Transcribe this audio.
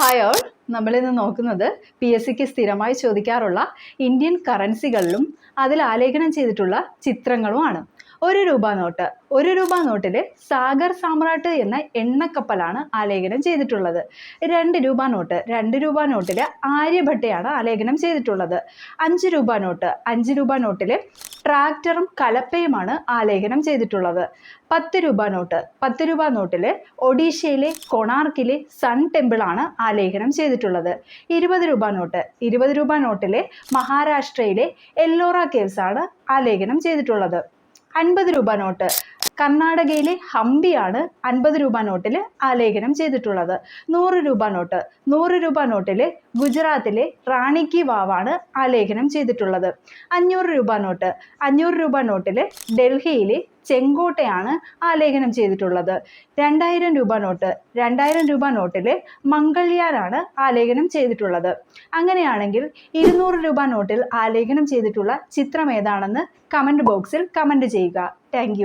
Hi all നമ്മളിന്ന് നോക്കുന്നത് P S സിക്ക് സ്ഥിരമായി ചോദിക്കാറുള്ള ഇന്ത്യൻ കറൻസികളിലും അതിൽ ആലേഖനം ചെയ്തിട്ടുള്ള ചിത്രങ്ങളുമാണ്. ഒരു രൂപ നോട്ട്. ഒരു രൂപ നോട്ടിൽ സാഗർ സാമ്രാട്ട് എന്ന എണ്ണക്കപ്പലാണ് ആലേഖനം ചെയ്തിട്ടുള്ളത്. രണ്ട് രൂപ നോട്ട്. രണ്ട് രൂപ നോട്ടിൽ ആര്യഭട്ടയാണ് ആലേഖനം ചെയ്തിട്ടുള്ളത്. അഞ്ച് രൂപ നോട്ട്. അഞ്ച് രൂപ നോട്ടിൽ ട്രാക്ടറും കലപ്പയുമാണ് ആലേഖനം ചെയ്തിട്ടുള്ളത്. പത്ത് രൂപ നോട്ട്. പത്ത് രൂപ നോട്ടിൽ ഒഡീഷയിലെ കൊണാർക്കിലെ സൺ ടെമ്പിളാണ് ആലേഖനം ചെയ്തിട്ടുള്ളത്. ഇരുപത് രൂപ നോട്ട്. ഇരുപത് രൂപ നോട്ടിലെ മഹാരാഷ്ട്രയിലെ എല്ലോറ കേവ്സ് ആണ് ആലേഖനം ചെയ്തിട്ടുള്ളത്. അൻപത് രൂപ നോട്ട്. കർണാടകയിലെ ഹംപിയാണ് അൻപത് രൂപ നോട്ടിൽ ആലേഖനം ചെയ്തിട്ടുള്ളത്. നൂറ് രൂപ നോട്ട്. നൂറ് രൂപ നോട്ടിൽ ഗുജറാത്തിലെ റാണി കി വാവാണ് ആലേഖനം ചെയ്തിട്ടുള്ളത്. അഞ്ഞൂറ് രൂപ നോട്ട്. അഞ്ഞൂറ് രൂപ നോട്ടിൽ ഡൽഹിയിലെ ചെങ്കോട്ടയാണ് ആലേഖനം ചെയ്തിട്ടുള്ളത്. രണ്ടായിരം രൂപ നോട്ട്. രണ്ടായിരം രൂപ നോട്ടിൽ മംഗൾയാനാണ് ആലേഖനം ചെയ്തിട്ടുള്ളത്. അങ്ങനെയാണെങ്കിൽ ഇരുന്നൂറ് രൂപ നോട്ടിൽ ആലേഖനം ചെയ്തിട്ടുള്ള ചിത്രം ഏതാണെന്ന് കമന്റ് ബോക്സിൽ കമന്റ് ചെയ്യുക. താങ്ക്